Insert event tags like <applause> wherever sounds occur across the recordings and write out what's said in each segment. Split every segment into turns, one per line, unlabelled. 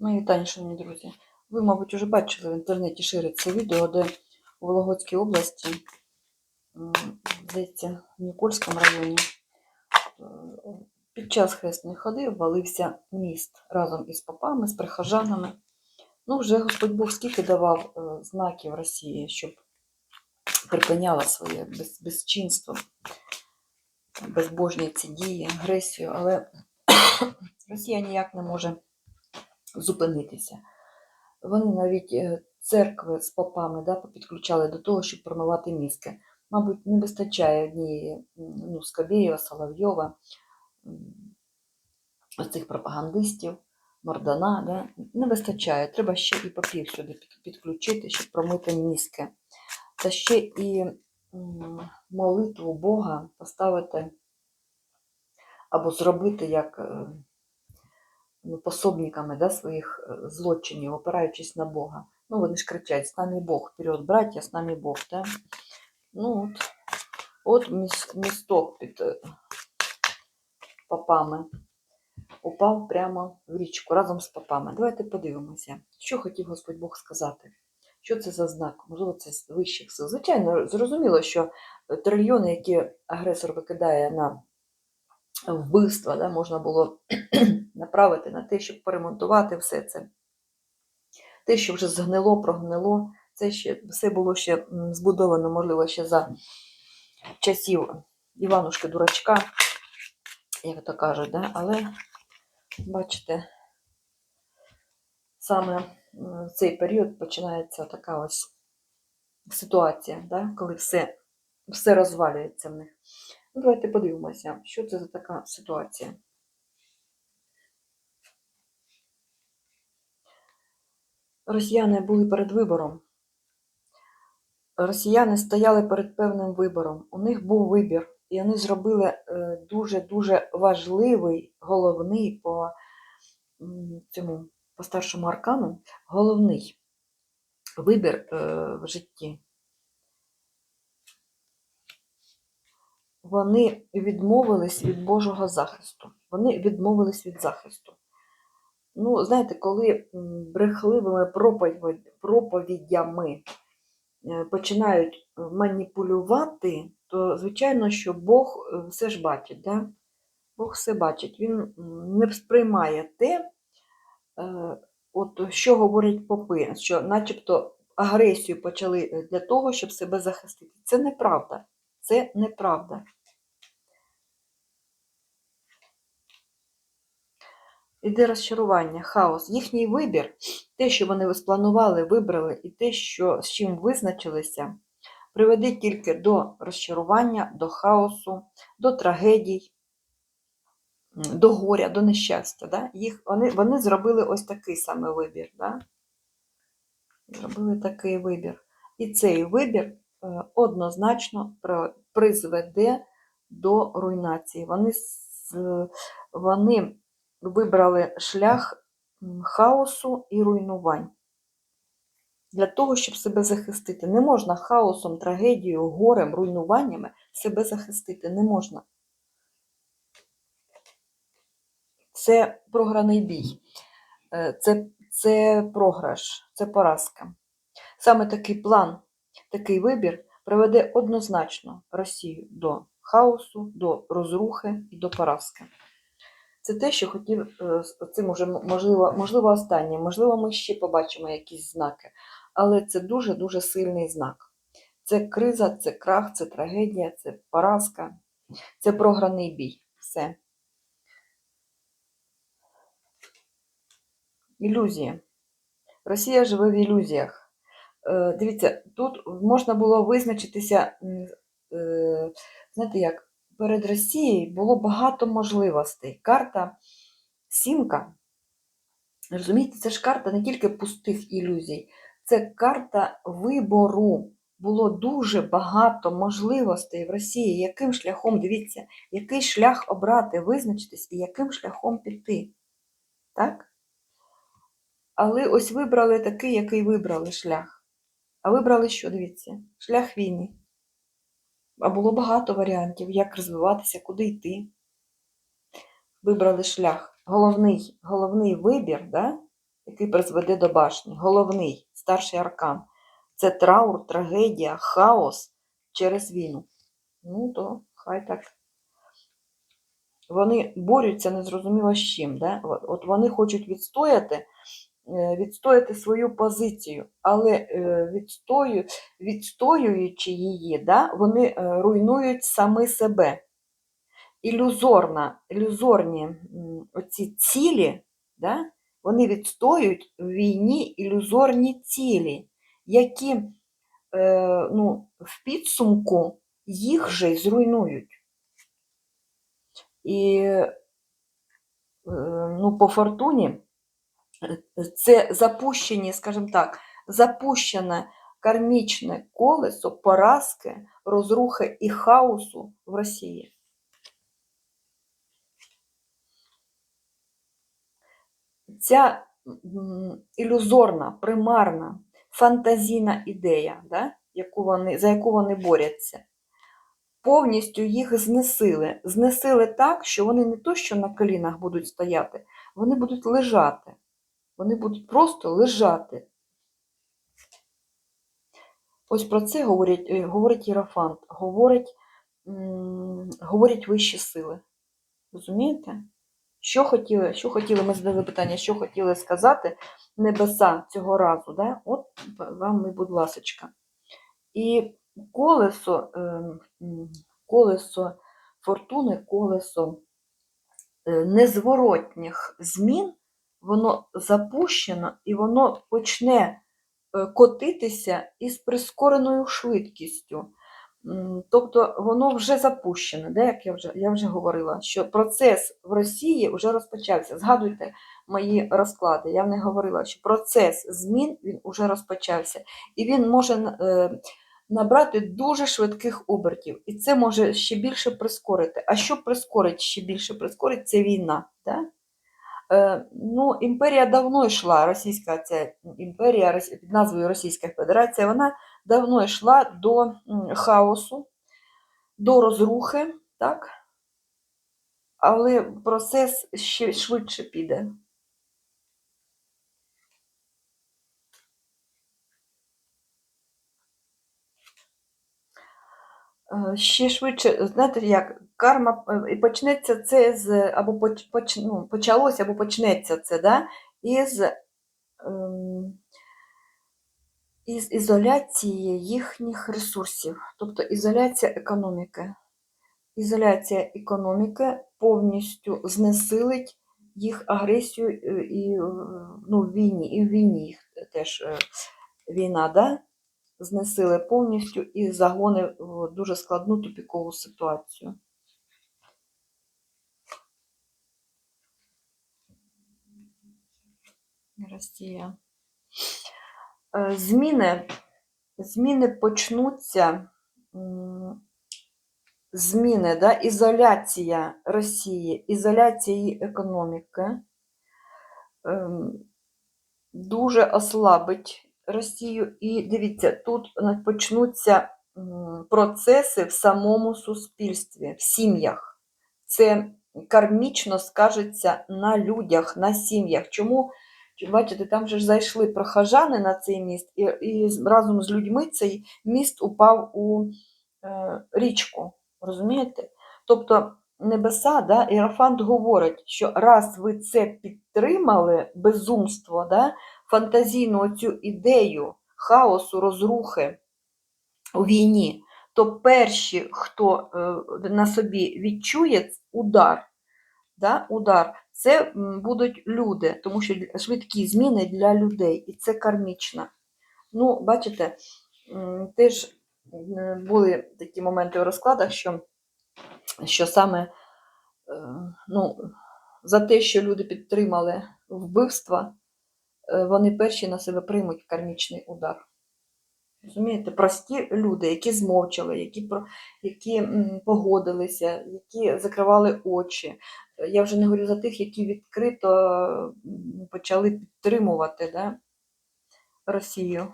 Мої вітання, шановні друзі. Ви, мабуть, вже бачили в інтернеті шириться відео, де у Вологодській області, здається, в Нікольському районі, е, під час хресної ходи валився міст разом із попами, з прихожанами. Ну, вже Господь Бог скільки давав е, знаків Росії, щоб припиняла своє без, безчинство, безбожні ці дії, агресію, але <coughs> Росія ніяк не може зупинитися. Вони навіть е, церкви з попами да, підключали до того, щоб промивати мізки. Мабуть, не вистачає однієї ну, Скабєєва, Соловйова, цих пропагандистів, Мордана. Да? Не вистачає. Треба ще і попів сюди підключити, щоб промити мізки. Та ще і молитву Бога поставити або зробити як е, пособниками да, своїх е, злочинів, опираючись на Бога. Ну, вони ж кричать, з нами Бог, вперед, браття, з нами Бог. Да? Ну, от, от міс- місток під е, попами упав прямо в річку разом з попами. Давайте подивимося, що хотів Господь Бог сказати. Що це за знак? Можливо, це вищих сил. Звичайно, зрозуміло, що е, трильйони, які агресор викидає на вбивства, да, можна було <clears throat> направити на те, щоб поремонтувати все це. Те, що вже згнило, прогнило, це ще все було ще збудовано, можливо, ще за часів Іванушки Дурачка, як то кажуть, да? але бачите, саме в цей період починається така ось ситуація, да? коли все, все розвалюється в них. Ну, давайте подивимося, що це за така ситуація. Росіяни були перед вибором. Росіяни стояли перед певним вибором. У них був вибір, і вони зробили дуже-дуже важливий, головний по цьому по старшому аркану, головний вибір е, в житті. Вони відмовились від Божого захисту. Вони відмовились від захисту. Ну, знаєте, коли брехливими проповідями е, починають е, маніпулювати, то звичайно, що Бог е, все ж бачить. Да? Бог все бачить. Він не сприймає те, от, що говорять попи, що начебто агресію почали для того, щоб себе захистити. Це неправда. Це неправда. Іде розчарування, хаос. Їхній вибір, те, що вони спланували, вибрали, і те, що, з чим визначилися, приведе тільки до розчарування, до хаосу, до трагедій, до горя, до нещастя. Да? Їх, вони, вони зробили ось такий саме вибір. Да? Зробили такий вибір. І цей вибір е, однозначно призведе до руйнації. Вони, вони вибрали шлях хаосу і руйнувань. Для того, щоб себе захистити. Не можна хаосом, трагедією, горем, руйнуваннями себе захистити. Не можна. Це програний бій. Е, Це, це програш, це поразка. Саме такий план, такий вибір приведе однозначно Росію до хаосу, до розрухи і до поразки. Це те, що хотів е, цим уже можливо, можливо останнє, можливо, ми ще побачимо якісь знаки, але це дуже-дуже сильний знак. Це криза, це крах, це трагедія, це поразка, це програний бій. Все. Ілюзія. Росія живе в ілюзіях. Е, Дивіться, тут можна було визначитися, е, знаєте як, перед Росією було багато можливостей. Карта сімка, розумієте, це ж карта не тільки пустих ілюзій, це карта вибору. Було дуже багато можливостей в Росії. Яким шляхом, дивіться, який шлях обрати, визначитись і яким шляхом піти. Так? Але ось вибрали такий, який вибрали шлях. А вибрали що, дивіться? Шлях війни. А було багато варіантів, як розвиватися, куди йти. Вибрали шлях. Головний, головний вибір, да? який призведе до башні. Головний, старший аркан. Це траур, трагедія, хаос через війну. Ну, то хай так. Вони борються незрозуміло з чим. Да? От вони хочуть відстояти, відстояти свою позицію, але е, відстою, відстоюючи її, да, вони е, руйнують самі себе. Ілюзорна, ілюзорні оці цілі, да, вони відстоюють в війні ілюзорні цілі, які е, ну, в підсумку їх же й зруйнують. І е, ну, по фортуні е, це запущені, скажімо так, запущене кармічне колесо поразки, розрухи і хаосу в Росії. Ця ілюзорна, примарна, фантазійна ідея, да, яку вони, за яку вони борються, повністю їх знесили. Знесили так, що вони не то, що на колінах будуть стояти, вони будуть лежати. Вони будуть просто лежати. Ось про це говорять, е, говорить Єрофант, говорить, говорять вищі сили. Розумієте? Що хотіли, що хотіли, ми задали питання, що хотіли сказати небеса цього разу, да? от вам і будь ласочка. І колесо, ем, колесо фортуни, колесо е, незворотніх змін, воно запущено і воно почне е, котитися із прискореною швидкістю. Тобто воно вже запущене, де, як я вже, я вже говорила, що процес в Росії вже розпочався. Згадуйте мої розклади. Я не говорила, що процес змін він вже розпочався, і він може е, набрати дуже швидких обертів. І це може ще більше прискорити. А що прискорить ще більше прискорить, це війна. Да? Е, ну, імперія давно йшла, російська ця імперія під назвою Російська Федерація, вона давно йшла до хаосу, до розрухи, так? але процес ще швидше піде. Ще швидше, знаєте, як карма е, і почнеться це з або поч, поч, ну, почалося, або почнеться це, да, із, ем, із ізоляції їхніх ресурсів, тобто ізоляція економіки. Ізоляція економіки повністю знесилить їх агресію е, і е, ну, в війні, і в війні їх теж е, війна, да? Знесили повністю і загони в дуже складну тупікову ситуацію. Росія. Е, Зміни, зміни почнуться. Зміни, да? ізоляція Росії, ізоляція її економіки ем, дуже ослабить Росію. І дивіться, тут почнуться процеси в самому суспільстві, в сім'ях. Це кармічно скажеться на людях, на сім'ях. Чому? Бачите, там же ж зайшли прохожани на цей міст, і, і разом з людьми цей міст упав у е, річку. Розумієте? Тобто небеса, да, Іерофант говорить, що раз ви це підтримали, безумство, да, фантазійну цю ідею хаосу, розрухи у війні, то перші, хто е, на собі відчує удар, да, удар, це будуть люди, тому що швидкі зміни для людей, і це кармічно. Ну, бачите, теж були такі моменти у розкладах, що, що саме е, ну, за те, що люди підтримали вбивства, е, вони перші на себе приймуть кармічний удар. Розумієте, прості люди, які змовчали, які, які погодилися, які закривали очі. Я вже не говорю за тих, які відкрито почали підтримувати да, Росію.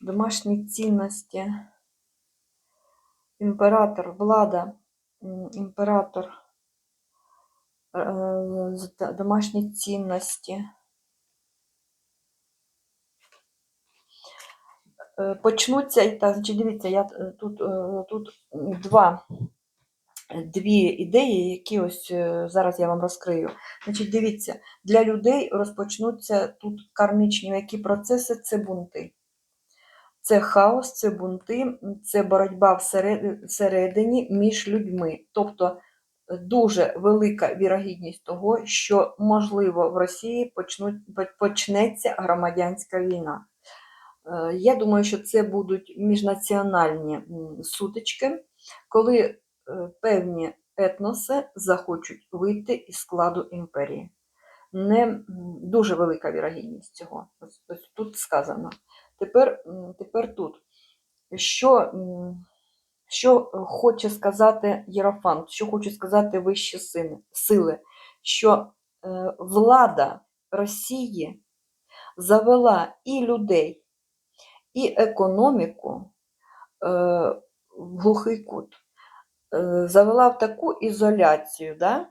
Домашні цінності, імператор, влада, імператор. е, домашні цінності. Е, Почнуться так, значить, дивіться, я е, тут, тут два, дві ідеї, які ось зараз я вам розкрию. Значить, дивіться, для людей розпочнуться тут кармічні які процеси це бунти. Це хаос, це бунти, це боротьба всередині між людьми. Тобто е, дуже велика вірогідність того, що, можливо, в Росії почнуть, почнеться громадянська війна. Е, Я думаю, що це будуть міжнаціональні сутички, коли е, певні етноси захочуть вийти із складу імперії. Не дуже велика вірогідність цього. Ось, ось тут сказано. Тепер, тепер тут. Що, що е, хоче сказати Єрофант, що хоче сказати вищі сили, що е, влада Росії завела і людей, і економіку е, в глухий кут, завела в таку ізоляцію, да,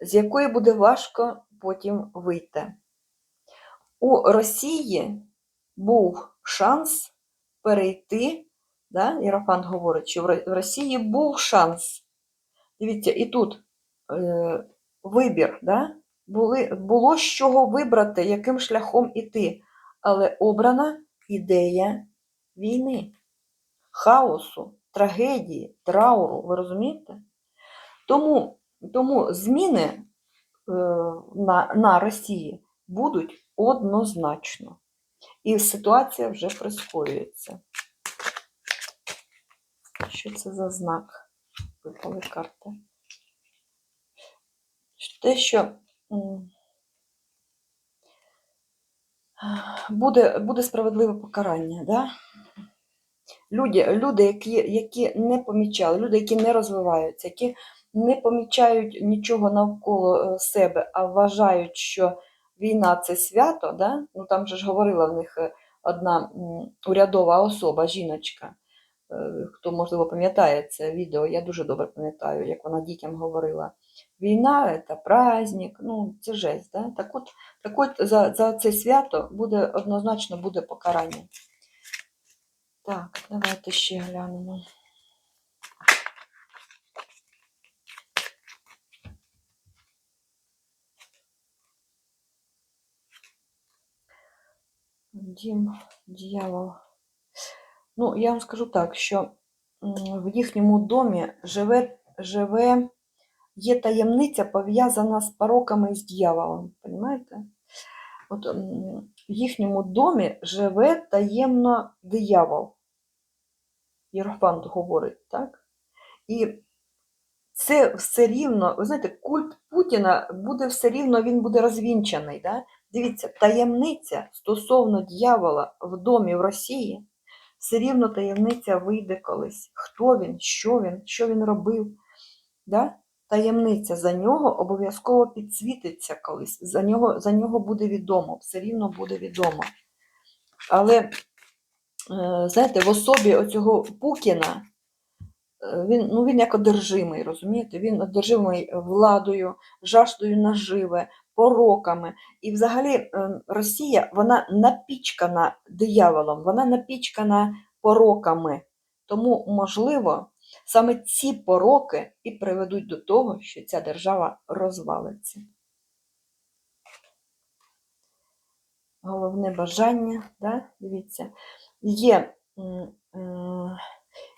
з якої буде важко потім вийти. У Росії був шанс перейти, да, Єрофант говорить, що в Росії був шанс. Дивіться, і тут е, вибір, да, були, було з чого вибрати, яким шляхом іти, але обрана ідея війни, хаосу, трагедії, трауру. Ви розумієте? Тому, тому зміни е, на, на Росії будуть однозначно. І ситуація вже прискорюється. Що це за знак? Випали карти. Те, що буде, буде справедливе покарання. Да? Люди, люди які, які не помічали, люди, які не розвиваються, які не помічають нічого навколо е, себе, а вважають, що війна це свято, да? ну там же ж говорила в них е, одна урядова особа, жіночка. Е, Хто, можливо, пам'ятає це відео, я дуже добре пам'ятаю, як вона дітям говорила. Війна це праздник, ну це жесть. Да? Так от, так от за, за це свято буде однозначно буде покарання. Так, давайте ще глянемо. Дім, дьявол. Ну, я вам скажу так, що в їхньому домі живе, живе, є таємниця пов'язана з пороками і з дьяволом. Понимаєте? От в їхньому домі живе таємно диявол. Єрофант говорить, так? І це все рівно, ви знаєте, культ Путіна буде все рівно, він буде розвінчаний. Да? Дивіться, таємниця стосовно дьявола в домі в Росії, все рівно таємниця вийде колись. Хто він, що він, що він робив. Да? Таємниця за нього обов'язково підсвітиться колись. За нього, за нього буде відомо, все рівно буде відомо. Але, е, знаєте, в особі оцього Пукіна, е, він, ну, він як одержимий, розумієте? Він одержимий владою, жаждою наживи, пороками. І взагалі е, Росія, вона напічкана дияволом, вона напічкана пороками. Тому, можливо, саме ці пороки і приведуть до того, що ця держава розвалиться. Головне бажання, да? дивіться, є, е,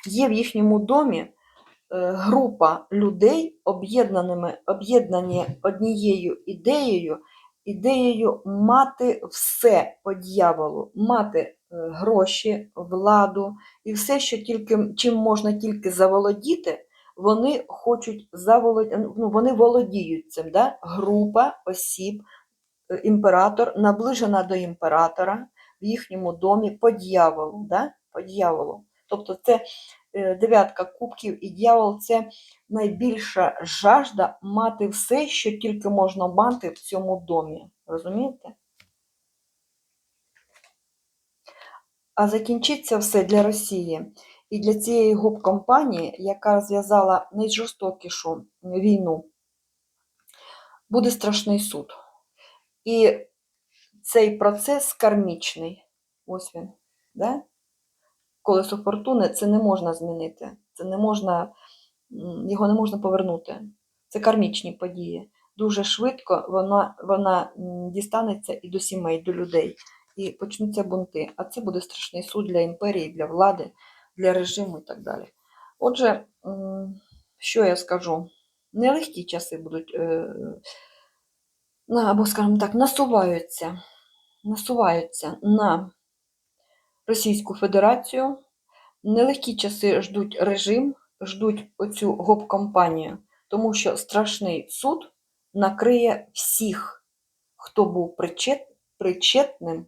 є в їхньому домі група людей, об'єднані однією ідеєю, ідеєю мати все по дьяволу, мати е, гроші, владу і все, що тільки, чим можна тільки заволодіти, вони хочуть заволодіти, ну, вони володіють цим. Да? Група осіб, е, імператор, наближена до імператора в їхньому домі по дьяволу. Да? По дьяволу. Тобто це е, дев'ятка кубків і дьявол це найбільша жажда мати все, що тільки можна мати в цьому домі. Розумієте? А закінчиться все для Росії і для цієї губ-компанії, яка розв'язала найжорстокішу війну буде страшний суд. І цей процес кармічний. Ось він. Да? Колесо фортуни це не можна змінити. Це не можна, його не можна повернути. Це кармічні події. Дуже швидко вона, вона дістанеться і до сімей, до людей. І почнуться бунти. А це буде страшний суд для імперії, для влади, для режиму і так далі. Отже, що я скажу? Нелегкі часи будуть, е, або, скажімо так, насуваються, насуваються на Російську Федерацію. Нелегкі часи ждуть режим, ждуть оцю гоп-компанію, тому що страшний суд накриє всіх, хто був причет, причетним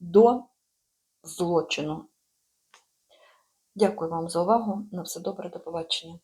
до злочину. Дякую вам за увагу. На все добре, до побачення.